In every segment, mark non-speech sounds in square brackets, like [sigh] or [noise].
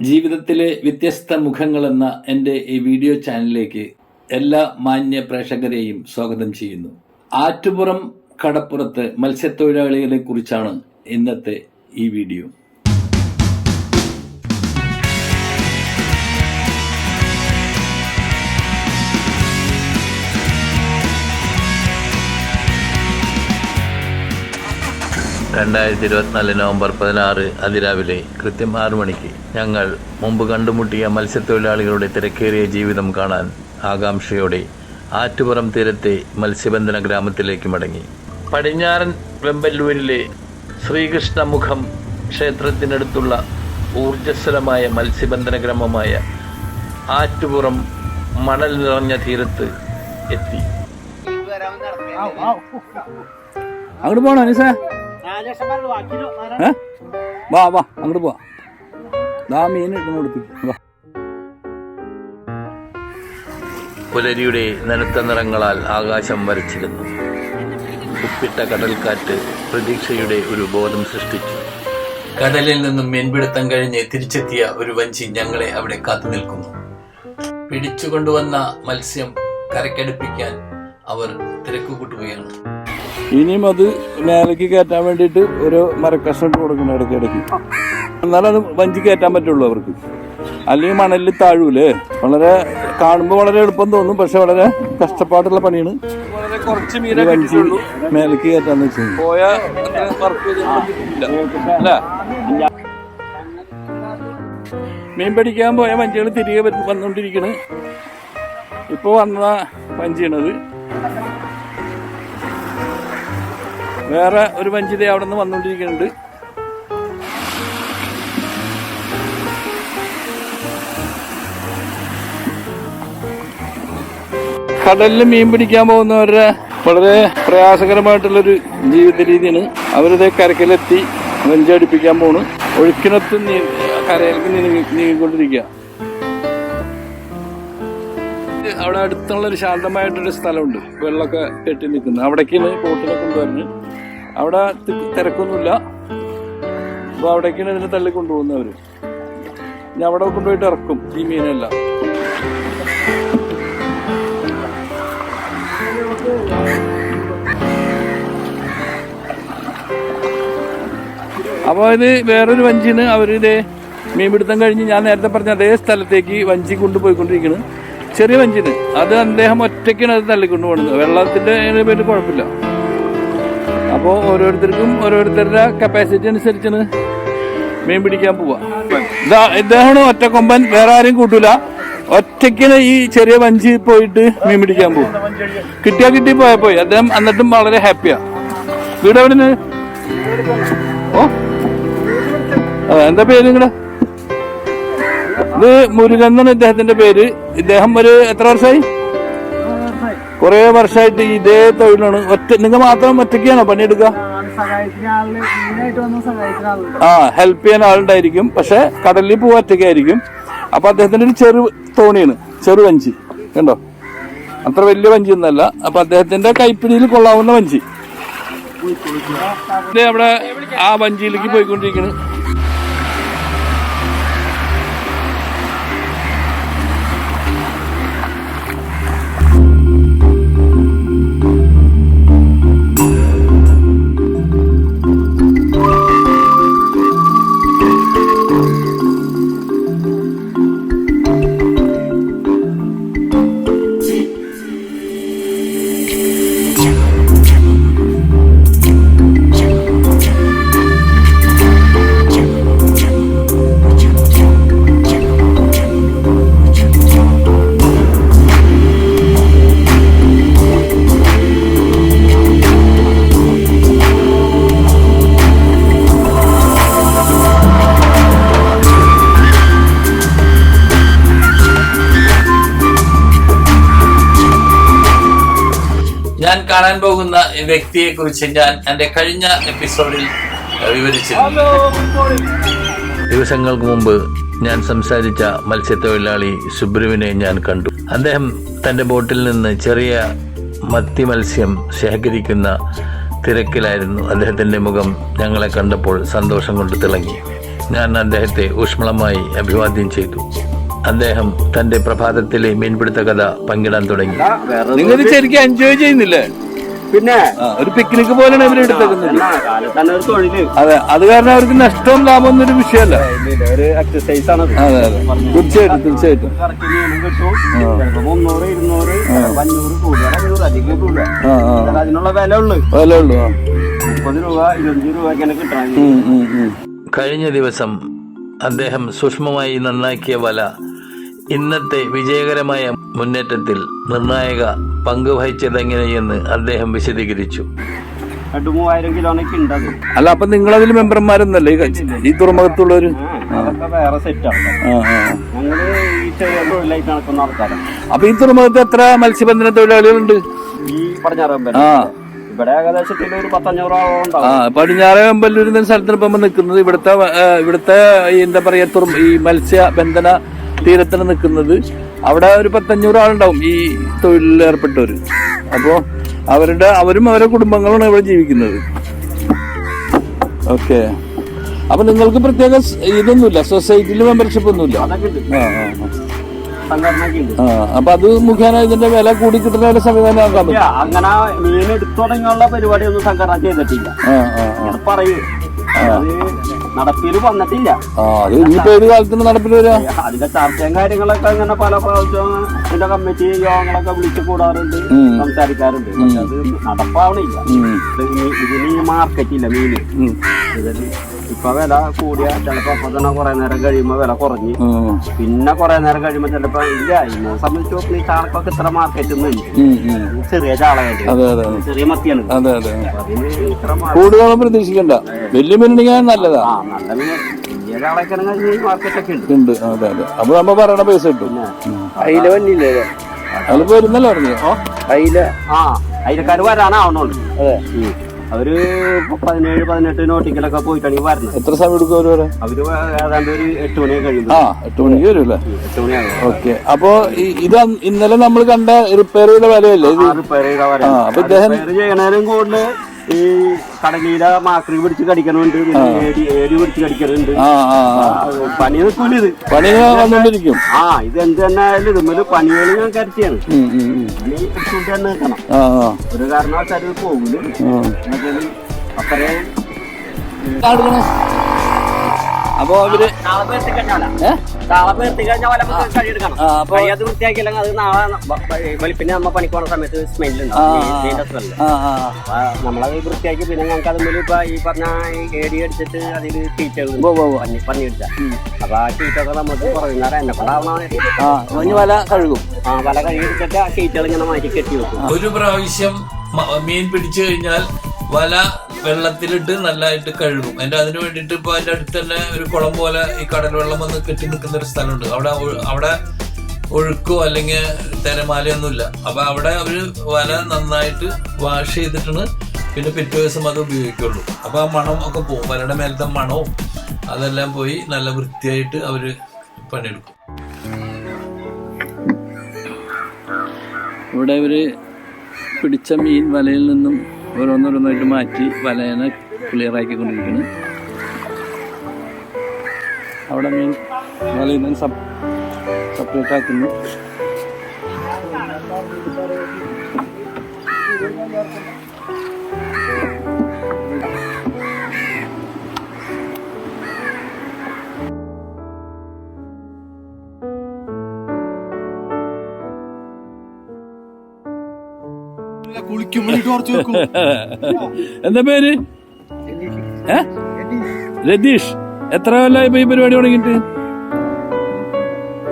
ജീവിതത്തിലെ വ്യത്യസ്ത മുഖങ്ങൾ എന്ന എന്റെ ഈ വീഡിയോ ചാനലിലേക്ക് എല്ലാ മാന്യ പ്രേക്ഷകരെയും സ്വാഗതം ചെയ്യുന്നു. ആറ്റുപുറം കടപ്പുറത്ത് മത്സ്യത്തൊഴിലാളികളെ കുറിച്ചാണ് ഇന്നത്തെ ഈ വീഡിയോ. രണ്ടായിരത്തി ഇരുപത്തിനാല് നവംബർ പതിനാറ് അതിരാവിലെ കൃത്യം ആറു മണിക്ക് ഞങ്ങൾ മുമ്പ് കണ്ടുമുട്ടിയ മത്സ്യത്തൊഴിലാളികളുടെ തിരക്കേറിയ ജീവിതം കാണാൻ ആകാംക്ഷയോടെ ആറ്റുപുറം തീരത്തെ മത്സ്യബന്ധന ഗ്രാമത്തിലേക്ക് മടങ്ങി. പടിഞ്ഞാറൻ വെമ്പല്ലൂരിലെ ശ്രീകൃഷ്ണമുഖം ക്ഷേത്രത്തിനടുത്തുള്ള ഊർജസ്വലമായ മത്സ്യബന്ധന ഗ്രാമമായ ആറ്റുപുറം മണൽ നിറഞ്ഞ തീരത്ത് എത്തി. അങ്ങോട്ട് പോണോ നിസ വാ വാ അങ്ങോട്ട് പോവാ. ദാ മീൻ കൊടുത്തു വാ. പുലരിയുടെ നനുത്ത നിറങ്ങളാൽ ആകാശം വരച്ചിരുന്നു ഉപ്പിട്ട കടൽക്കാറ്റ് പ്രതീക്ഷയുടെ ഒരു ബോധം സൃഷ്ടിച്ചു. കടലിൽ നിന്നും മീൻപിടുത്തം കഴിഞ്ഞ് തിരിച്ചെത്തിയ ഒരു വഞ്ചി ഞങ്ങളെ അവിടെ കാത്തു നിൽക്കുന്നു. പിടിച്ചുകൊണ്ടുവന്ന മത്സ്യം കരക്കടുപ്പിക്കാൻ അവർ തിരക്ക് കൂട്ടുകയാണ് ഇനിയും അത് മേലേക്ക് കയറ്റാൻ വേണ്ടിയിട്ട് ഒരു മരക്കഷ്ണം ഇട്ട് കൊടുക്കണം ഇടയ്ക്ക് ഇടയ്ക്ക് എന്നാലും അത് വഞ്ചി കയറ്റാൻ പറ്റുള്ളൂ അവർക്ക്. അല്ലെങ്കിൽ മണലിൽ താഴൂലേ? വളരെ കാണുമ്പോൾ വളരെ എളുപ്പം തോന്നും പക്ഷെ വളരെ കഷ്ടപ്പാടുള്ള പണിയാണ്. കുറച്ച് മീനെ വഞ്ചി മേലേക്ക് കയറ്റാന്ന് വെച്ചാൽ പോയ മീൻ പിടിക്കാൻ പോയ വഞ്ചികൾ തിരികെ വന്ന് വന്നുകൊണ്ടിരിക്കണ് ഇപ്പോൾ വന്ന വഞ്ചിയാണത്. വേറെ ഒരു വഞ്ചിത അവിടെ നിന്ന് വന്നുകൊണ്ടിരിക്കുന്നുണ്ട് കടലിൽ മീൻ പിടിക്കാൻ പോകുന്നവരുടെ വളരെ പ്രയാസകരമായിട്ടുള്ളൊരു ജീവിത രീതിയാണ് അവരുടെ കരക്കിലെത്തി നെഞ്ചടിപ്പിക്കാൻ പോണു. ഒഴുക്കിനൊത്ത് നീ കരയിലേക്ക് നീങ്ങി നീങ്ങിക്കൊണ്ടിരിക്കുക. അവിടെ അടുത്തുള്ള ഒരു ശാന്തമായിട്ടൊരു സ്ഥലമുണ്ട്. വെള്ളമൊക്കെ കെട്ടി നിൽക്കുന്നത് അവിടേക്കാണ് ബോട്ടിനെ കൊണ്ടുവരുന്നത്. അവിടെ തിരക്കൊന്നുമില്ല. അപ്പോൾ അവിടേക്കാണ് ഇതിനെ തള്ളി കൊണ്ടുപോകുന്നവർ ഇനി അവിടെ കൊണ്ടുപോയിട്ട് ഇറക്കും ഈ മീനെല്ലാം. അപ്പോൾ ഇത് വേറൊരു വഞ്ചിന് ഇത് മീൻപിടുത്തം കഴിഞ്ഞ് ഞാൻ നേരത്തെ പറഞ്ഞ അതേ സ്ഥലത്തേക്ക് വഞ്ചി കൊണ്ടുപോയിക്കൊണ്ടിരിക്കുന്നത് ചെറിയ വഞ്ചിന് അത് അദ്ദേഹം ഒറ്റയ്ക്കാണ് അത് തള്ളിക്കൊണ്ടു പോകുന്നത് വെള്ളത്തിന്റെ പേര് കുഴപ്പമില്ല. അപ്പോൾ ഓരോരുത്തർക്കും ഓരോരുത്തരുടെ കപ്പാസിറ്റി അനുസരിച്ചാണ് മീൻ പിടിക്കാൻ പോവാ. ഇതാ ഇദ്ദേഹമാണ് ഒറ്റക്കൊമ്പൻ വേറെ ആരും കൂട്ടൂല. ഒറ്റയ്ക്കിന് ഈ ചെറിയ വഞ്ചി പോയിട്ട് മീൻ പിടിക്കാൻ പോകും കിട്ടിയാ കിട്ടി പോയാ പോയി. അദ്ദേഹം എന്നിട്ടും വളരെ ഹാപ്പിയാ വീട് എവിടെ ഓ. എന്താ പേര് നിങ്ങളുടെ ഇത് മുരുകൻ എന്നാണ് ഇദ്ദേഹത്തിന്റെ പേര്. ഇദ്ദേഹം ഒരു എത്ര വർഷമായി? കുറെ വർഷമായിട്ട് ഇതേ തൊഴിലാണ്. ഒറ്റ നിങ്ങൾ മാത്രം ഒറ്റയ്ക്കാണോ പണിയെടുക്കുക ആ ഹെൽപ്പ് ചെയ്യാൻ ആളുണ്ടായിരിക്കും. പക്ഷെ കടലിൽ പോവാ ഒറ്റയ്ക്കായിരിക്കും. അപ്പൊ അദ്ദേഹത്തിന്റെ ഒരു ചെറു തോണിയാണ്. ചെറു വഞ്ചി. കണ്ടോ? അത്ര വലിയ വഞ്ചി ഒന്നല്ല അപ്പൊ അദ്ദേഹത്തിന്റെ കൈപ്പിടിയിൽ കൊള്ളാവുന്ന വഞ്ചി. അവിടെ ആ വഞ്ചിയിലേക്ക് പോയിക്കൊണ്ടിരിക്കുന്നു കാണാൻ പോകുന്ന വ്യക്തിയെ കുറിച്ച് ഞാൻ എന്റെ കഴിഞ്ഞ എപ്പിസോഡിൽ വിവരിച്ചിരുന്നു. ദിവസങ്ങൾക്ക് മുമ്പ് ഞാൻ സംസാരിച്ച മത്സ്യത്തൊഴിലാളി സുബ്രുവിനെ ഞാൻ കണ്ടു. അദ്ദേഹം തന്റെ ബോട്ടിൽ നിന്ന് ചെറിയ മത്തി മത്സ്യം ശേഖരിക്കുന്ന തിരക്കിലായിരുന്നു. അദ്ദേഹത്തിന്റെ മുഖം ഞങ്ങളെ കണ്ടപ്പോൾ സന്തോഷം കൊണ്ട് തിളങ്ങി. ഞാൻ അദ്ദേഹത്തെ ഊഷ്മളമായി അഭിവാദ്യം ചെയ്തു. അദ്ദേഹം തന്റെ പ്രഭാതത്തിലെ മീൻപിടുത്ത കഥ പങ്കിടാൻ തുടങ്ങി. നിങ്ങൾ ശരിക്കും എൻജോയ് ചെയ്യുന്നില്ലേ? പിന്നെ ഒരു പിക്നിക് പോലെയാണ് ഇവർ എടുത്തേക്കുന്നത്. അതെ അത് കാരണം അവർക്ക് നഷ്ടവും ലാഭവും ഒരു വിഷയമല്ല. ഒരു എക്സസൈസ് ആണ് അതെ. അതെ തീർച്ചയായിട്ടും തീർച്ചയായിട്ടും. അതിനുള്ള വില ഉള്ളു വില ഉള്ളു മുപ്പത് രൂപ ഇരുപത്തഞ്ച് രൂപ കിട്ടാൻ. കഴിഞ്ഞ ദിവസം അദ്ദേഹം സൂക്ഷ്മമായി നന്നാക്കിയ വല ഇന്നത്തെ വിജയകരമായ മുന്നേറ്റത്തിൽ നിർണായക പങ്ക് വഹിച്ചതെങ്ങനെയെന്ന് അദ്ദേഹം വിശദീകരിച്ചു. രണ്ടു മൂവായിരം കിലോനൊക്കെ ഉണ്ട് അത് അല്ല അപ്പൊ നിങ്ങളതിൽ മെമ്പർമാരൊന്നല്ലേ? ഈ തുറമുഖത്തുള്ളവര് വേറെ സെറ്റാണ് ആ ആ. ഞങ്ങൾ ഈ ചെറിയ തൊഴിലായിട്ട് നടക്കുന്ന ആൾക്കാരാണ്. അപ്പൊ ഈ തുറമുഖത്ത് എത്ര മത്സ്യബന്ധന തൊഴിലാളികളുണ്ട്? ഈ പടിഞ്ഞാറമ്പല ആ. ഇവിടെ ഏകദേശത്തിൽ ഒരു പടിഞ്ഞാറേ അമ്പലൂർ എന്ന സ്ഥലത്തിന് ഇപ്പൊ നിൽക്കുന്നത് ഇവിടുത്തെ ഇവിടുത്തെ എന്താ പറയാ ഈ മത്സ്യബന്ധന തീരത്തിന് നിൽക്കുന്നത്. അവിടെ ഒരു പത്തഞ്ഞൂറ് ആളുണ്ടാവും ഈ തൊഴിലിൽ ഏർപ്പെട്ടവര്. അപ്പോ അവരുടെ അവരും അവരുടെ കുടുംബങ്ങളാണ് ഇവിടെ ജീവിക്കുന്നത്. ഓക്കെ. അപ്പൊ നിങ്ങൾക്ക് പ്രത്യേക ഇതൊന്നുമില്ല സൊസൈറ്റിയിൽ മെമ്പർഷിപ്പ് ഒന്നുമില്ല? അപ്പൊ അത് മുഖേന ഇതിന്റെ വില കൂടി കിട്ടുന്ന ഒരു സംവിധാനം ആക്കാൻ പറ്റും? ഇല്ല, അങ്ങനെ മീൻ എടുത്തു തുടങ്ങിയുള്ള പരിപാടിയൊന്നും സംഘടന ചെയ്തിട്ടില്ല. പറയൂ. നടപ്പിൽ വന്നിട്ടില്ല. ആ അത് ഇനിയിപ്പോ ഏത് കാലത്തിന് നടപ്പിൽ വരിക അതിന്റെ ചർച്ചയും കാര്യങ്ങളൊക്കെ ഇങ്ങനെ പല പ്രാവശ്യം ഇതിന്റെ കമ്മിറ്റി യോഗങ്ങളൊക്കെ വിളിച്ചു കൂടാറുണ്ട് സംസാരിക്കാറുണ്ട്. പക്ഷെ അത് നടപ്പാവണില്ല. ഇതിന് ഈ മാർക്കറ്റില്ല മീന്. ഉം. ഇപ്പൊ വില കൂടിയ ചിലപ്പോ അപ്പൊ തന്നെ കുറെ നേരം കഴിയുമ്പോ വില കുറഞ്ഞു. പിന്നെ കുറെ നേരം കഴിയുമ്പോ ചിലപ്പോ ഇല്ല. ഇതിനെ സംബന്ധിച്ച് നോക്കുന്ന ഈ ചാണക്കൊക്കെ ഇത്ര മാർക്കറ്റ്. ഇത് ചെറിയ ചാളയായിട്ട് അതെ അതെ ചെറിയ മത്തിയാണ് പ്രതീക്ഷിക്കണ്ട. വലിയ മീനുണ്ടെങ്കിൽ നല്ലതാ. ആ നല്ല മീൻ വലിയ ചാളയൊക്കെ ആണെങ്കിൽ മാർക്കറ്റ് ഉണ്ട്. ഉണ്ട് അതെ അതെ. അപ്പൊ നമ്മ പറയണ പൈസ കിട്ടും. അയില വന്നില്ലേ? അതിപ്പോ വരുന്നല്ലോ പറഞ്ഞു. അയില ആ അതെ. അവർ പതിനേഴ് പതിനെട്ട് നോട്ടിക്കലൊക്കെ പോയിട്ടാണ് വരുന്നത് എത്ര സമയം എടുക്കും അവർ അവർ ഏതാണ്ട് ഒരു എട്ട് മണിയൊക്കെ കഴിഞ്ഞു ആ എട്ട് മണിക്ക് വരുമല്ലേ എട്ട് മണിയാണ് ഓക്കെ. അപ്പൊ ഇത് ഇന്നലെ നമ്മൾ കണ്ട റിപ്പയർ ചെയ്ത വിലയല്ലേ ഇത്? റിപ്പയർ ചെയ്ത വരാം അപ്പൊ ഇദ്ദേഹം- ചെയ്യണേനും കൂടുതൽ ഈ കടലീല മാക്രി പിടിച്ച് കടിക്കണുണ്ട്. ഏടി ഏടി പിടിച്ച് കടിക്കണുണ്ട്. പണി നിൽക്കൂല ഇത്. പണി വന്നോണ്ടിരിക്കും. ആ ഇത് എന്ത് തന്നെ ആയാലും ഇതുമ്മൽ പണികൾ ഞാൻ കരുത്തിയാണ്. പണി എടുത്തുകൊണ്ട് തന്നെ നിൽക്കണം ഒരു കാരണവശാലും പോകില്ല അത്രയും അപ്പൊ അവർ വെളുപ്പിനെ നമ്മ പണിക്ക് പോണ സമയത്ത് സ്മെല്ലുണ്ടാവും നമ്മളത് വൃത്തിയാക്കി പിന്നെ ഞങ്ങൾക്ക് അതുമ്മിൽ ഇപ്പൊ ഈ പറഞ്ഞ ഈ ഏടി അടിച്ചിട്ട് അതിൽ തീറ്റ. പന്നി പന്നി അടിച്ച അപ്പൊ ആ ഷീറ്റൊക്കെ നമുക്ക് കുറയുന്നേരം എന്നെ കൊണ്ടാവണ വല കഴുകും. ആ വല കഴുകി എടുത്തിട്ട് ആ ഇങ്ങനെ മാറ്റി കെട്ടി വെക്കും. ഒരു പ്രാവശ്യം മീൻ പിടിച്ചു കഴിഞ്ഞാൽ വല വെള്ളത്തിലിട്ട് നല്ലതായിട്ട് കഴുകും. എന്റെ അതിന് വേണ്ടിയിട്ട് ഇപ്പൊ അതിന്റെ അടുത്ത് തന്നെ ഒരു കുളം പോലെ ഈ കടൽ വെള്ളം വന്ന് കെട്ടി നിൽക്കുന്ന ഒരു സ്ഥലമുണ്ട്. അവിടെ അവിടെ ഒഴുക്കോ അല്ലെങ്കിൽ തിരമാലയൊന്നുമില്ല. അപ്പൊ അവിടെ അവർ വല നന്നായിട്ട് വാഷ് ചെയ്തിട്ടാണ് പിന്നെ പിറ്റേ ദിവസം അത് ഉപയോഗിക്കുള്ളൂ. അപ്പൊ ആ മണം ഒക്കെ പോകും വലയുടെ മേലത്തെ മണവും അതെല്ലാം പോയി നല്ല വൃത്തിയായിട്ട് അവർ പണിയെടുക്കും. ഇവിടെ ഇവർ പിടിച്ച മീൻ വലയിൽ നിന്നും ഓരോന്നോരോന്നായിട്ട് മാറ്റി വലയനെ ക്ലിയർ ആക്കിക്കൊണ്ടിരിക്കുന്നു അവിടെ മീൻ വലയിൽ നിന്ന് സപ് സെപ്പറേറ്റ് ആക്കുന്നു. [laughs] എന്താ പേര്? രതീഷ്. എത്ര കൊല്ലമായി ഇപ്പൊ ഈ പരിപാടി തുടങ്ങിയിട്ട്?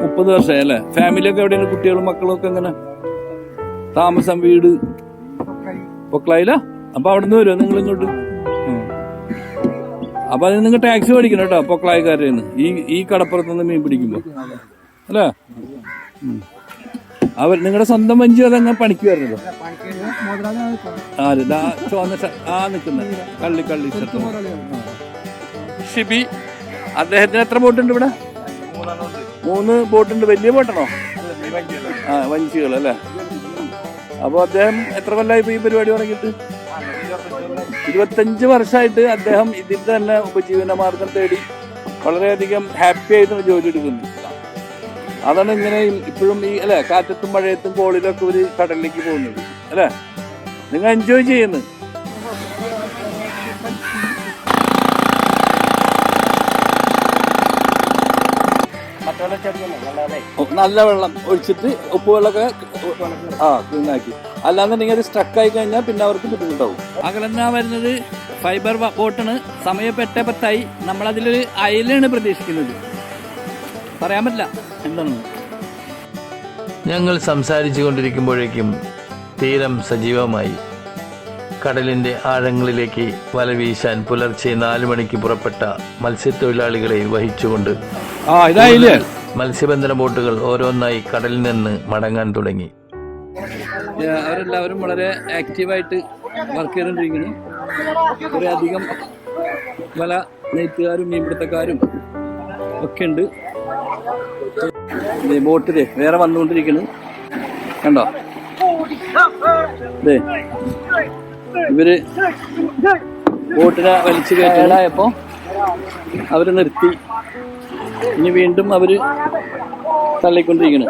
മുപ്പത് വർഷമായി അല്ലേ? ഫാമിലി ഒക്കെ എവിടെയാണ്? കുട്ടികളും മക്കളും ഒക്കെ എങ്ങനെ? താമസം വീട്? പൊക്കളായില്ല? അപ്പൊ അവിടെ നിന്ന് വരുമോ നിങ്ങൾ ഇങ്ങോട്ട്. അപ്പൊ അതിന് നിങ്ങൾ ടാക്സി മേടിക്കണം കേട്ടോ പൊക്കളായക്കാരുടെ ഈ ഈ കടപ്പുറത്ത് നിന്ന് മീൻ പിടിക്കുമ്പോ. അല്ലേ. അവർ നിങ്ങളുടെ സ്വന്തം വഞ്ചി അതങ്ങ് പണിക്ക് വരുന്നതോ ആര്? ദാ ചുവന്ന ആ നിൽക്കുന്ന. കള്ളി കള്ളി. ഷിബി അദ്ദേഹത്തിന് എത്ര ബോട്ടുണ്ട് ഇവിടെ? മൂന്ന് ബോട്ടുണ്ട് വലിയ ബോട്ടാണോ ആ വഞ്ചികൾ അല്ലേ? അപ്പോൾ അദ്ദേഹം എത്ര കൊല്ലമായി ഇപ്പൊ ഈ പരിപാടി തുടങ്ങിയിട്ട്? ഇരുപത്തഞ്ച് വർഷമായിട്ട് അദ്ദേഹം ഇതിൽ തന്നെ ഉപജീവന മാർഗം തേടി വളരെയധികം ഹാപ്പി ആയിട്ട് ജോലി എടുക്കുന്നു. അതാണ് ഇങ്ങനെ ഇപ്പോഴും ഈ അല്ലേ കാറ്റത്തും മഴയത്തും കോളിലൊക്കെ ഒരു കടലിലേക്ക് പോകുന്നത്. അല്ലേ? നിങ്ങൾ എൻജോയ് ചെയ്യുന്നു. നല്ല വെള്ളം. ഒഴിച്ചിട്ട് ഉപ്പ് വെള്ളമൊക്കെ ആ ക്ലീനാക്കി അല്ലാന്നുണ്ടെങ്കിൽ അത് സ്ട്രക്ക് ആയി കഴിഞ്ഞാൽ പിന്നെ അവർക്ക് ബുദ്ധിമുട്ടാവും. അകലെന്നാ വരുന്നത്? ഫൈബർ ബോട്ടാണ് സമയം എട്ട് പത്തായി നമ്മളതിലൊരു അയലാണ് പ്രതീക്ഷിക്കുന്നത്. പറയാൻ പറ്റില്ല. എന്താണെന്ന് ഞങ്ങൾ സംസാരിച്ചു കൊണ്ടിരിക്കുമ്പോഴേക്കും തീരം സജീവമായി. കടലിന്റെ ആഴങ്ങളിലേക്ക് വല വീശാൻ പുലർച്ചെ നാലു മണിക്ക് പുറപ്പെട്ട മത്സ്യത്തൊഴിലാളികളെ വഹിച്ചുകൊണ്ട് മത്സ്യബന്ധന ബോട്ടുകൾ ഓരോന്നായി കടലിൽ നിന്ന് മടങ്ങാൻ തുടങ്ങി. അവരെല്ലാവരും വളരെ ആക്റ്റീവായിട്ട് വർക്ക് ചെയ്തുകൊണ്ടിരിക്കുന്നു. കുറേ അധികം പല നെയ്ത്തുകാരും മീൻപിടുത്തക്കാരും ഒക്കെ ഉണ്ട്. ബോട്ടിൽ വേറെ വന്നുകൊണ്ടിരിക്കുന്നു. കണ്ടോ? ദേ. ഇവർ ബോട്ടിനെ വലിച്ചു കയറ്റാനായപ്പോ അവർ നിർത്തി. ഇനി വീണ്ടും അവർ തള്ളിക്കൊണ്ടിരിക്കുന്നു.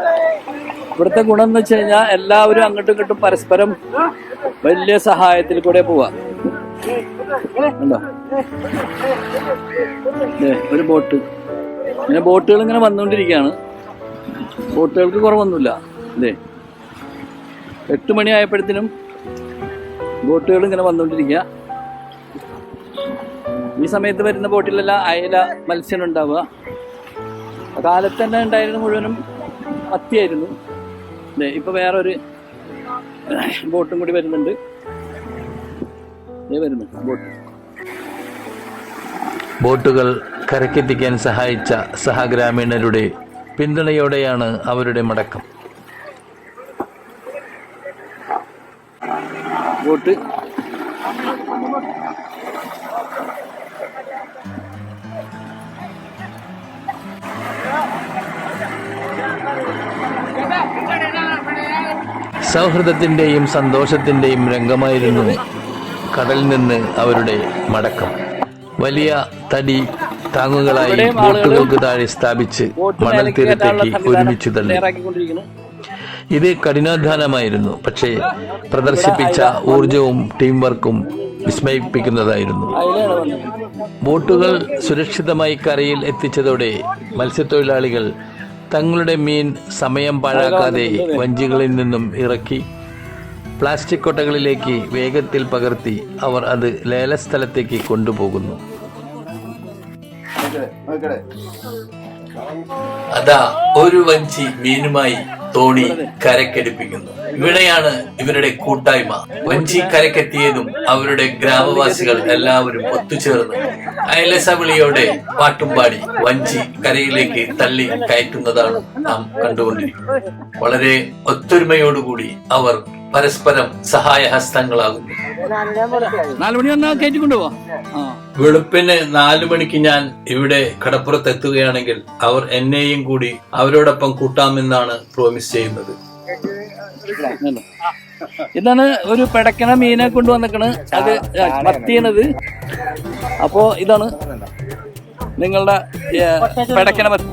ഇവിടുത്തെ ഗുണം എന്ന് വെച്ച് കഴിഞ്ഞാൽ എല്ലാവരും അങ്ങോട്ടും ഇങ്ങോട്ടും പരസ്പരം വലിയ സഹായത്തിൽ കൂടെ പോവാ. ഉണ്ടോ? ഒരു ബോട്ട്. ഇങ്ങനെ ബോട്ടുകൾ ഇങ്ങനെ വന്നുകൊണ്ടിരിക്കുകയാണ്. ബോട്ടുകൾക്ക് കുറവൊന്നുമില്ല. അതെ എട്ട് മണി ആയപ്പോഴത്തേനും ബോട്ടുകൾ ഇങ്ങനെ വന്നുകൊണ്ടിരിക്കുക. ഈ സമയത്ത് വരുന്ന ബോട്ടിലെല്ലാം അയല മത്സ്യം ഉണ്ടാവുക. കാലത്ത് തന്നെ ഉണ്ടായിരുന്ന മുഴുവനും മത്തിയായിരുന്നു ദേ, വേറെ ഒരു ബോട്ടും കൂടി വരുന്നുണ്ട്. വരുന്നു ബോട്ട്. ബോട്ടുകൾ കരക്കെത്തിക്കാൻ സഹായിച്ച സഹഗ്രാമീണരുടെ പിന്തുണയോടെയാണ് അവരുടെ മടക്കം. ബോട്ട് സൗഹൃദത്തിന്റെയും സന്തോഷത്തിന്റെയും രംഗമായിരുന്നു കടലിൽ നിന്ന് അവരുടെ മടക്കം. വലിയ തടി താങ്ങുകളായി ബോട്ടുകൾക്ക് താഴെ സ്ഥാപിച്ച് മണൽ തീരത്തേക്ക് ഒരുമിച്ച് തള്ളി. ഇത് കഠിനാധ്വാനമായിരുന്നു. പക്ഷേ പ്രദർശിപ്പിച്ച ഊർജവും ടീം വർക്കും വിസ്മയിപ്പിക്കുന്നതായിരുന്നു. ബോട്ടുകൾ സുരക്ഷിതമായി കരയിൽ എത്തിച്ചതോടെ മത്സ്യത്തൊഴിലാളികൾ തങ്ങളുടെ മീൻ സമയം പാഴാക്കാതെ വഞ്ചികളിൽ നിന്നും ഇറക്കി പ്ലാസ്റ്റിക് കൊട്ടകളിലേക്ക് വേഗത്തിൽ പകർത്തി അവർ അത് ലേലസ്ഥലത്തേക്ക് കൊണ്ടുപോകുന്നു. അതാ ഒരു വഞ്ചി മീനുമായി തോണി കരക്കടിപ്പിക്കുന്നു. ഇവിടെയാണ് ഇവരുടെ കൂട്ടായ്മ. വഞ്ചി കരക്കെത്തിയതും അവരുടെ ഗ്രാമവാസികൾ എല്ലാവരും ഒത്തുചേർന്ന് അയലസവിളിയോടെ പാട്ടും പാടി വഞ്ചി കരയിലേക്ക് തള്ളി കയറ്റുന്നതാണ് നാം കണ്ടുകൊണ്ടിരിക്കുന്നത്. വളരെ ഒത്തൊരുമയോടുകൂടി അവർ പരസ്പരം സഹായഹസ്തങ്ങളാകുന്നു വെളുപ്പിന് നാലു മണിക്ക് ഞാൻ ഇവിടെ കടപ്പുറത്ത് എത്തുകയാണെങ്കിൽ അവർ എന്നെയും കൂടി അവരോടൊപ്പം കൂട്ടാമെന്നാണ് പ്രോമിസ് ചെയ്യുന്നത്. ഇതാണ് ഒരു പെടക്കണ മീനെ കൊണ്ടുവന്നിക്കണ് അത് മത്തിയണത്. അപ്പോ ഇതാണ് നിങ്ങളുടെ പെടക്കണ പിടക്കണ മത്തി.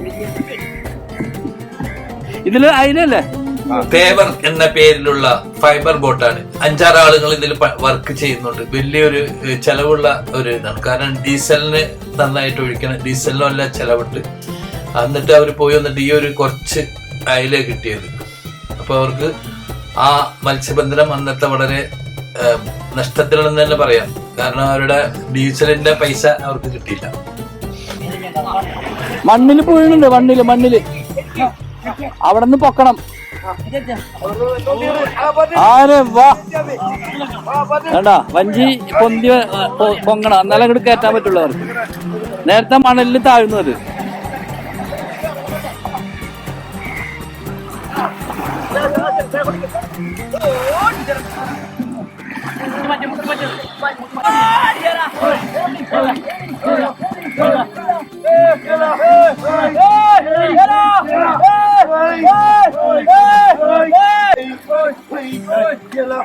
ഇതിൽ അയിലല്ലേ? തേവർ എന്ന പേരിലുള്ള ഫൈബർ ബോട്ടാണ് അഞ്ചാറ് ആളുകൾ ഇതിൽ വർക്ക് ചെയ്യുന്നുണ്ട്. വലിയൊരു ചെലവുള്ള ഒരു ഇതാണ്. കാരണം ഡീസലിന് നന്നായിട്ട് ഒഴിക്കണം. ഡീസലിനും എല്ലാം ചെലവുണ്ട്. എന്നിട്ട് അവർ പോയി വന്നിട്ട് ഈ ഒരു കുറച്ച് അയല കിട്ടിയത്. അപ്പൊ അവർക്ക് ആ മത്സ്യബന്ധനം അന്നത്തെ വളരെ നഷ്ടത്തിലാണെന്ന് തന്നെ പറയാം. കാരണം അവരുടെ ഡീസലിന്റെ പൈസ അവർക്ക് കിട്ടിയില്ല. മണ്ണിൽ പോയിട്ടുണ്ട് മണ്ണിൽ മണ്ണിൽ. അവിടെ നിന്ന് പൊക്കണം. ആരെ വാ വേണ്ട വഞ്ചി പൊന്തി പൊങ്ങണം എന്നാലും അങ്ങോട്ട് കയറ്റാൻ പറ്റുള്ളൂ അവർക്ക് നേരത്തെ മണലിൽ താഴ്ന്നു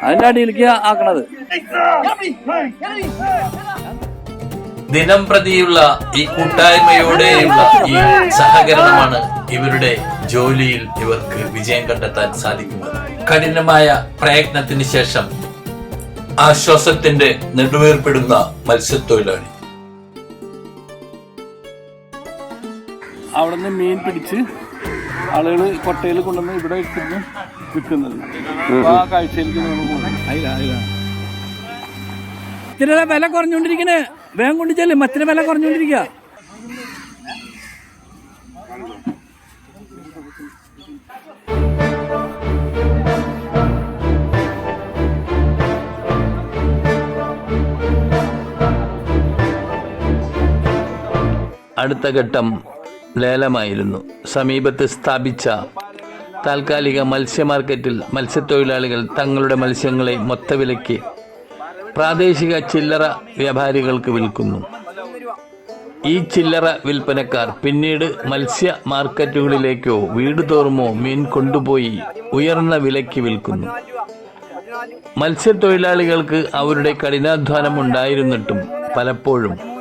അതിന്റെ അടിയിലേക്ക് ആക്കണത്. ദിനം പ്രതിയുള്ള ഈ കൂട്ടായ്മയോടെയുള്ള ഈ സഹകരണമാണ് ഇവരുടെ ജോലിയിൽ ഇവർക്ക് വിജയം കണ്ടെത്താൻ സാധിക്കുന്നത്. കഠിനമായ പ്രയത്നത്തിന് ശേഷം ആശ്വാസത്തിന്റെ നെടുവേർപ്പെടുന്ന മത്സ്യത്തൊഴിലാളി. അവിടെ നിന്ന് മീൻ പിടിച്ച് ആളുകൾ കൊട്ടയിൽ കൊണ്ടുവന്ന് ഇവിടെ ഇട്ടിരുന്ന് വിൽക്കുന്നത്. ആ കാഴ്ചയിലേക്ക് നമ്മൾ പോകും അയില അയില. മത്തിയുടെ വില കുറഞ്ഞുകൊണ്ടിരിക്കണേ. വേഗം കൊണ്ട് ചെല്ല് മത്തിയുടെ വില കുറഞ്ഞുകൊണ്ടിരിക്കുക അടുത്ത ഘട്ടം ലേലമായിരുന്നു. സമീപത്ത് സ്ഥാപിച്ച താൽക്കാലിക മത്സ്യ മാർക്കറ്റിൽ മത്സ്യത്തൊഴിലാളികൾ തങ്ങളുടെ മത്സ്യങ്ങളെ മൊത്തവിലയ്ക്ക് പ്രാദേശിക ചില്ലറ വ്യാപാരികൾക്ക് വിൽക്കുന്നു. ഈ ചില്ലറ വിൽപ്പനക്കാർ പിന്നീട് മത്സ്യ മാർക്കറ്റുകളിലേക്കോ വീട് തോറുമോ മീൻ കൊണ്ടുപോയി ഉയർന്ന വിലയ്ക്ക് വിൽക്കുന്നു. മത്സ്യത്തൊഴിലാളികൾക്ക് അവരുടെ കഠിനാധ്വാനം ഉണ്ടായിരുന്നിട്ടും പലപ്പോഴും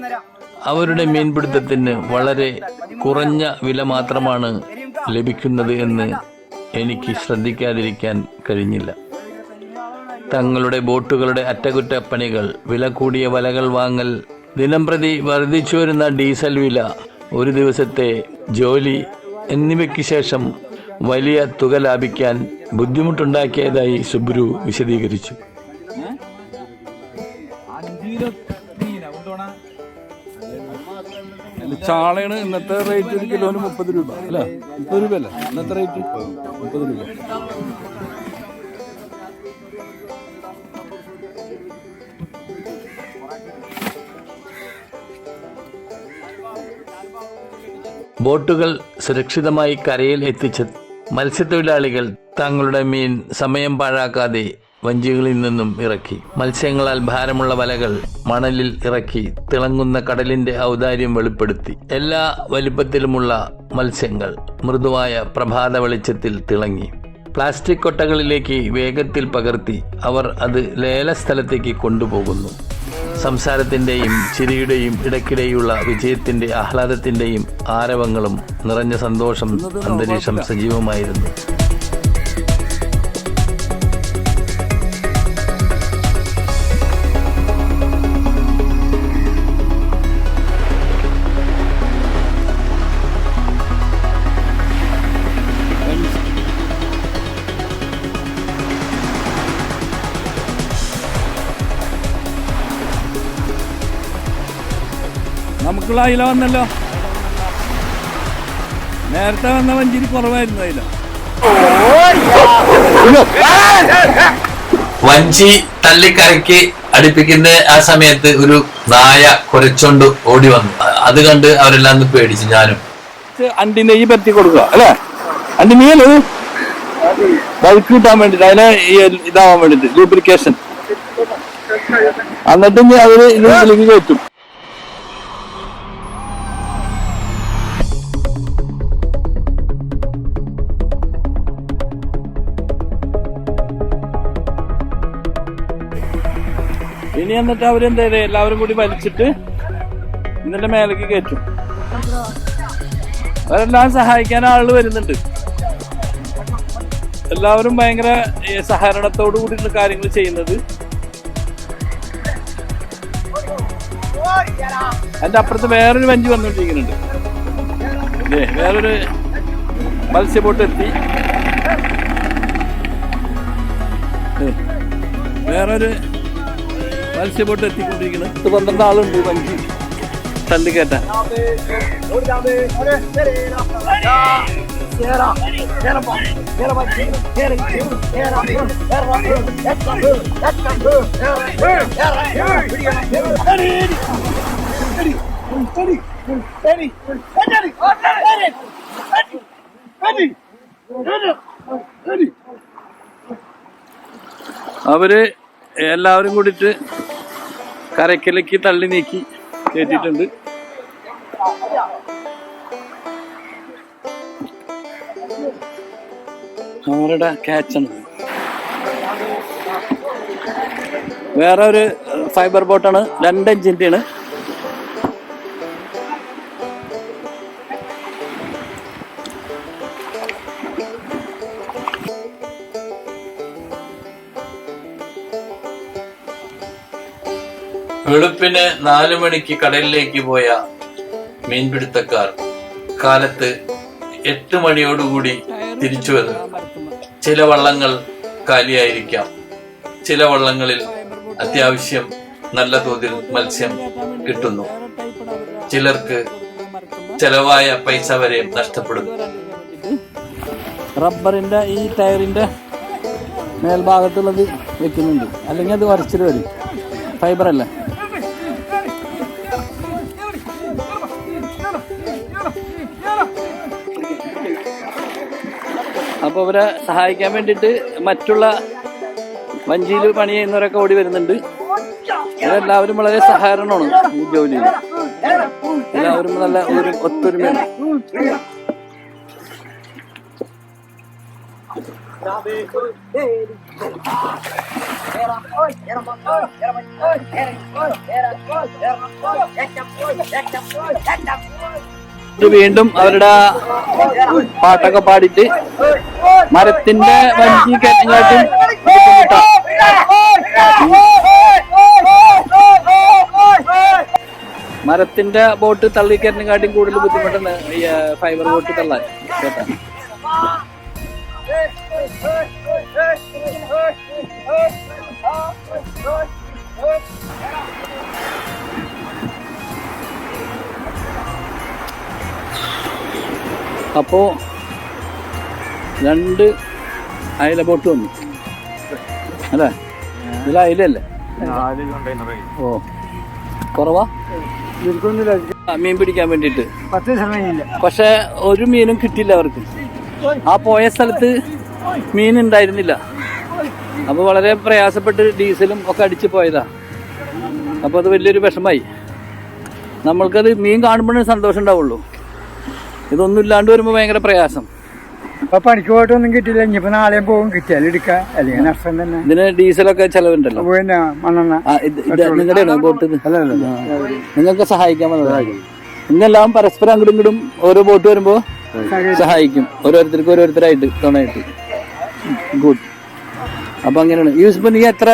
അവരുടെ മീൻപിടുത്തത്തിന് വളരെ കുറഞ്ഞ വില മാത്രമാണ് ലഭിക്കുന്നത് എന്ന് എനിക്ക് ശ്രദ്ധിക്കാതിരിക്കാൻ കഴിഞ്ഞില്ല. തങ്ങളുടെ ബോട്ടുകളുടെ അറ്റകുറ്റപ്പണികൾ വില കൂടിയ വലകൾ വാങ്ങൽ ദിനംപ്രതി വർദ്ധിച്ചു വരുന്ന ഡീസൽ വില ഒരു ദിവസത്തെ ജോലി എന്നിവയ്ക്ക് ശേഷം വലിയ തുക ലാഭിക്കാൻ ബുദ്ധിമുട്ടുണ്ടാക്കിയതായി സുബ്രു വിശദീകരിച്ചു. ചാളയാണ് ഇന്നത്തെ റേറ്റ് ഒരു കിലോന് മുപ്പത് രൂപ അല്ല? മുപ്പത് രൂപ അല്ല ഇന്നത്തെ റേറ്റ് മുപ്പത് രൂപ. ബോട്ടുകൾ സുരക്ഷിതമായി കരയിൽ എത്തിച്ച മത്സ്യത്തൊഴിലാളികൾ തങ്ങളുടെ മീൻ സമയം പാഴാക്കാതെ വഞ്ചികളിൽ നിന്നും ഇറക്കി. മത്സ്യങ്ങളാൽ ഭാരമുള്ള വലകൾ മണലിൽ ഇറക്കി തിളങ്ങുന്ന കടലിന്റെ ഔദാര്യം വെളിപ്പെടുത്തി. എല്ലാ വലിപ്പത്തിലുമുള്ള മത്സ്യങ്ങൾ മൃദുവായ പ്രഭാത വെളിച്ചത്തിൽ തിളങ്ങി. പ്ലാസ്റ്റിക് കൊട്ടകളിലേക്ക് വേഗത്തിൽ പകർത്തി അവർ അത് ലേലസ്ഥലത്തേക്ക് കൊണ്ടുപോകുന്നു. സംസാരത്തിന്റെയും ചിരിയുടെയും ഇടയ്ക്കിടെയുള്ള വിജയത്തിന്റെ ആഹ്ലാദത്തിന്റെയും ആരവങ്ങളും നിറഞ്ഞ സന്തോഷം അന്തരീക്ഷം സജീവമായിരുന്നു. നമുക്കുള്ള അയില വന്നല്ലോ നേരത്തെ വന്ന വഞ്ചിരി കുറവായിരുന്നു അയില വഞ്ചി തള്ളിക്കരക്കി അടുപ്പിക്കുന്ന ആ സമയത്ത് ഒരു നായ കുരച്ചോണ്ട് ഓടി വന്നു. അത് കണ്ട് അവരെല്ലാം ഒന്ന് പേടിച്ചു ഞാനും. അണ്ടി നെയ്യ് പരത്തി കൊടുക്കുക അല്ലേ? അണ്ടി നെയ്യല്ലേ ബൾക്ക് കിട്ടാൻ വേണ്ടിട്ട് അതിനെ ഇതാവാൻ വേണ്ടിട്ട് ലൂബ്രിക്കേഷൻ എന്നിട്ട് അവർ അതിന് ഇതിലേക്ക് കയറ്റും. എന്നിട്ട് അവരെന്താ ചെയ്തേ? എല്ലാവരും കൂടി വലിച്ചിട്ട് ഇതിന്റെ മേലേക്ക് കയറ്റും. അവരെല്ലാം സഹായിക്കാൻ ആളുകൾ വരുന്നുണ്ട്. എല്ലാവരും ഭയങ്കര സഹകരണത്തോടു കൂടിയുള്ള കാര്യങ്ങൾ ചെയ്യുന്നത്. അതിന്റെ അപ്പുറത്ത് വേറൊരു വഞ്ചി വന്നുകൊണ്ടിരിക്കുന്നുണ്ട്. വേറൊരു മത്സ്യബോട്ട് എത്തി. വേറൊരു മത്സ്യബോട്ട് എത്തിക്കൊണ്ടിരിക്കുന്നത് ഇത് പന്ത്രണ്ട് ആളുണ്ട് വഞ്ചി തണ്ടി കേട്ട. അവർ എല്ലാവരും കൂടിയിട്ട് കരയ്ക്കലേക്ക് തള്ളി നീക്കി കയറ്റിയിട്ടുണ്ട് അവരുടെ ക്യാച്ചാണ് വേറെ ഒരു ഫൈബർ ബോട്ടാണ് രണ്ട് ഇഞ്ചിന്റെ വെളുപ്പിന് നാലു മണിക്ക് കടലിലേക്ക് പോയ മീൻപിടുത്തക്കാർ കാലത്ത് എട്ട് മണിയോടുകൂടി തിരിച്ചു വന്നു ചില വള്ളങ്ങൾ കാലിയായിരിക്കാം. ചില വള്ളങ്ങളിൽ അത്യാവശ്യം നല്ല തോതിൽ മത്സ്യം കിട്ടുന്നു. ചിലർക്ക് ചെലവായ പൈസ വരെ നഷ്ടപ്പെടുന്നു. റബ്ബറിന്റെ ഈ ടയറിന്റെ മേൽഭാഗത്തുള്ളത് വെക്കുന്നുണ്ട്. അല്ലെങ്കിൽ അത് വരച്ചിട്ട് വരും. ഫൈബർ അല്ലേ അപ്പോൾ അവരെ സഹായിക്കാൻ വേണ്ടിയിട്ട് മറ്റുള്ള വഞ്ചിയിൽ പണി ചെയ്യുന്നവരൊക്കെ ഓടി വരുന്നുണ്ട്. ഇവരെല്ലാവരും വളരെ സഹകരണമാണ് ഈ ജോലിയിൽ. എല്ലാവരും നല്ല ഒരു ഒത്തൊരുമയാണ്. ഇത് വീണ്ടും അവരുടെ പാട്ടൊക്കെ പാടിയിട്ട് മരത്തിന്റെ വഞ്ചി കയറ്റങ്ങാട്ടും. മരത്തിന്റെ ബോട്ട് തള്ളിക്കയറ്റിനെക്കാട്ടും കൂടുതൽ ബുദ്ധിമുട്ടാണ് ഫൈബർ ബോട്ട് തള്ളാൻ കേട്ടാ അപ്പോ രണ്ട് അയല ബോട്ട് വന്നു. അല്ലേ? ഇതിൽ അയലല്ലേ ഓ. കുറവാ? മീൻ പിടിക്കാൻ വേണ്ടിയിട്ട്. സമയമില്ല. പക്ഷെ ഒരു മീനും കിട്ടിയില്ല അവർക്ക്. ആ പോയ സ്ഥലത്ത് മീൻ ഉണ്ടായിരുന്നില്ല. അപ്പോൾ വളരെ പ്രയാസപ്പെട്ട് ഡീസലും ഒക്കെ അടിച്ച് പോയതാ. അപ്പോൾ അത് വലിയൊരു വിഷമായി. നമ്മൾക്കത് മീൻ കാണുമ്പോഴേ സന്തോഷം ഉണ്ടാവുള്ളൂ. ഇതൊന്നും ഇല്ലാണ്ട് വരുമ്പോൾ ഭയങ്കര പ്രയാസം. അപ്പൊ പണിക്ക് പോയിട്ടൊന്നും കിട്ടില്ല ഇനിയിപ്പോ നാളെയും പോകും. കിട്ടിയാൽ എടുക്കാം. അല്ലെങ്കിൽ നഷ്ടം തന്നെ. ഇതിന് ഡീസലൊക്കെ ചെലവുണ്ടല്ലോ. പിന്നെ മണ്ണെണ്ണ നിങ്ങളുടെയാണോ ബോട്ട്. നിങ്ങൾക്ക് സഹായിക്കാൻ ഇന്നെല്ലാം പരസ്പരം അങ്ങോട്ടും ഇങ്ങോട്ടും ഓരോ ബോട്ട് വരുമ്പോ സഹായിക്കും. ഓരോരുത്തർക്കും ഓരോരുത്തരായിട്ട് തുണയായിട്ട് ഗുഡ് അപ്പൊ അങ്ങനെയാണ്. യൂസ് നീ എത്ര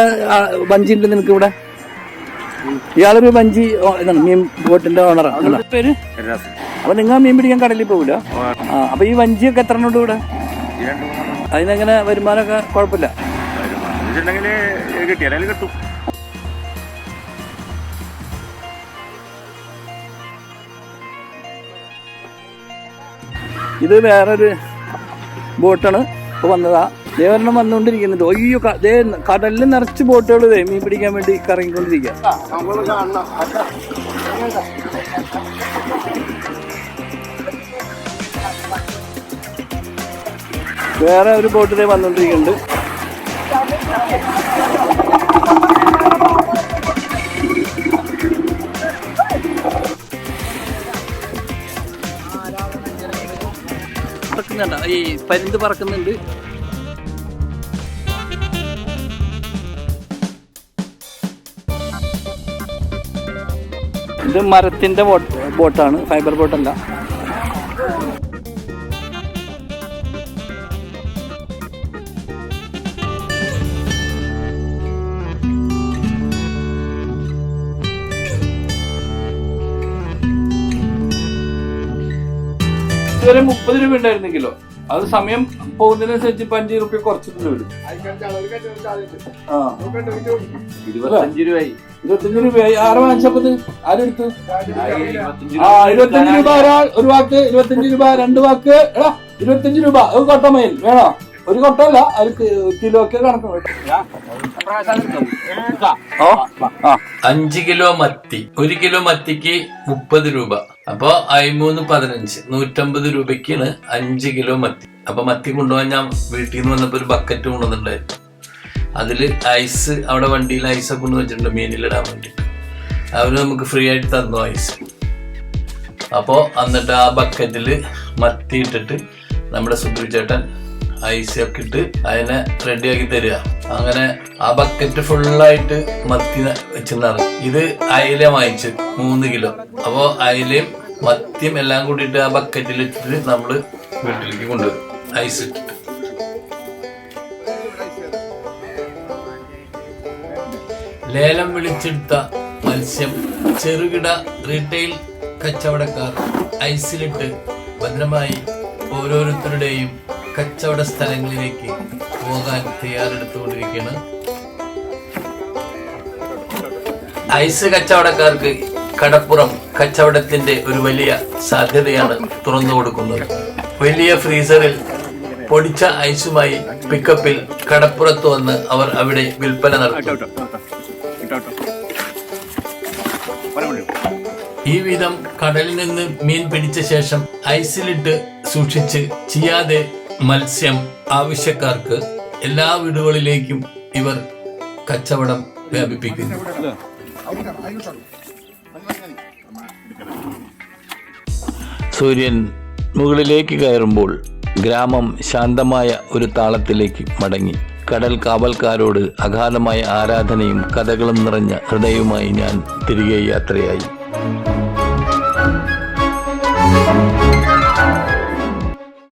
വഞ്ചി ഉണ്ട് നിനക്ക് ഇവിടെ? ഇയാളൊരു വഞ്ചി ഇതാണ് മീൻ ബോട്ടിന്റെ ഓണറാണ് പേര്? അപ്പൊ നിങ്ങൾ മീൻ പിടിക്കാൻ കടലിൽ പോകില്ല ആ. അപ്പൊ ഈ വഞ്ചിയൊക്കെ എത്ര ഉണ്ട് ഇവിടെ അതിനെങ്ങനെ വരുമാനമൊക്കെ കുഴപ്പമില്ല? കിട്ടും ഇത് വേറൊരു ബോട്ടാണ്. ഇപ്പൊ വന്നതാ. ദേവരണം വന്നുകൊണ്ടിരിക്കുന്നുണ്ട് അയ്യോ ദേ കടലിൽ നിറച്ച് ബോട്ടുകൾ ദേ മീൻ പിടിക്കാൻ വേണ്ടി കറങ്ങിക്കൊണ്ടിരിക്കുക വേറെ ഒരു ബോട്ട് ഇതേ വന്നുകൊണ്ടിരിക്കുന്നുണ്ട് പറക്കുന്നുണ്ട്. ഈ പരുന്ത് പറക്കുന്നുണ്ട്. ഇത് മരത്തിന്റെ ബോട്ട് ബോട്ടാണ് ഫൈബർ ബോട്ടല്ല ഇതുവരെ മുപ്പത് രൂപ ഉണ്ടായിരുന്നു കിലോ അത് സമയം പോകുന്നതിനനുസരിച്ച് ഇപ്പൊ അഞ്ച് റുപ്യ കുറച്ചിട്ട് വരും ആ. ഇരുപത്തഞ്ച് രൂപയായി. ഇരുപത്തഞ്ച് രൂപയായി. ആറ് വാങ്ങിച്ചപ്പത്? ആരെടുത്തു ആ ഇരുപത്തഞ്ച് രൂപ ഒരാൾ ഒരു വാക്ക് ഇരുപത്തഞ്ച് രൂപ രണ്ട് വാക്ക്. എടാ ഇരുപത്തഞ്ച് രൂപ. ഒരു കൊട്ട മയിൽ വേണോ? ഒരു കൊട്ടല്ല അത് കിലോ ഒക്കെ കണക്ക് അഞ്ച് കിലോ മത്തി. ഒരു കിലോ മത്തിക്ക് മുപ്പത് രൂപ. അപ്പൊ അയിമൂന്ന് പതിനഞ്ച് നൂറ്റമ്പത് രൂപയ്ക്കാണ് അഞ്ച് കിലോ മത്തി. അപ്പൊ മത്തി കൊണ്ടുപോകാൻ ഞാൻ വീട്ടിൽ നിന്ന് വന്നപ്പോ ഒരു ബക്കറ്റ് കൊണ്ടുവന്നിട്ടുണ്ടായിരുന്നു. അതിൽ ഐസ് അവിടെ വണ്ടിയിൽ ഐസൊക്കെ കൊണ്ട് വെച്ചിട്ടുണ്ട് മീനിലിടാൻ വേണ്ടി അവർ നമുക്ക് ഫ്രീ ആയിട്ട് തന്നു ഐസ്. അപ്പോ എന്നിട്ട് ആ ബക്കറ്റിൽ മത്തി ഇട്ടിട്ട് നമ്മുടെ സുബ്രു ചേട്ടൻ ഐസ് ഒക്കെ ഇട്ട് അതിനെ റെഡിയാക്കി തരിക. അങ്ങനെ ആ ബക്കറ്റ് ഫുള്ളായിട്ട് മത്തി വെച്ചിരുന്നാണ് ഇത് അയില വാങ്ങിച്ച് മൂന്ന് കിലോ. അപ്പോ അയിലയും മത്തിയും എല്ലാം കൂടിയിട്ട് ആ ബക്കറ്റിൽ ഇട്ടിട്ട് നമ്മൾ വീട്ടിലേക്ക് കൊണ്ടുവരും. ഐസ് ഇട്ടിട്ട്. ലേലം വിളിച്ചെടുത്ത മത്സ്യം ചെറുകിട റീറ്റെയിൽ കച്ചവടക്കാർ ഐസിലിട്ട് ഭദ്രമായി ഓരോരുത്തരുടെയും കച്ചവട സ്ഥലങ്ങളിലേക്ക് പോകാൻ തയ്യാറെടുത്തുകൊണ്ടിരിക്കുകയാണ്. ഐസ് കച്ചവടക്കാർക്ക് കടപ്പുറം കച്ചവടത്തിന്റെ ഒരു വലിയ സാധ്യതയാണ് തുറന്നു കൊടുക്കുന്നത്. വലിയ ഫ്രീസറിൽ പൊടിച്ച ഐസുമായി പിക്കപ്പിൽ കടപ്പുറത്ത് വന്ന് അവർ അവിടെ വിൽപ്പന നടത്തും. ഈ വിധം കടലിൽ നിന്ന് മീൻ പിടിച്ച ശേഷം ഐസിലിട്ട് സൂക്ഷിച്ച് ചെയ്യാതെ മത്സ്യം ആവശ്യക്കാർക്ക് എല്ലാ വീടുകളിലേക്കും ഇവർ കച്ചവടം വ്യാപിപ്പിക്കുന്നു. സൂര്യൻ മുകളിലേക്ക് കയറുമ്പോൾ ഗ്രാമം ശാന്തമായ ഒരു താളത്തിലേക്ക് മടങ്ങി. കടൽ കാവൽക്കാരോട് അഗാധമായ ആരാധനയും കഥകളും നിറഞ്ഞ ഹൃദയവുമായി ഞാൻ തിരികെ യാത്രയായി.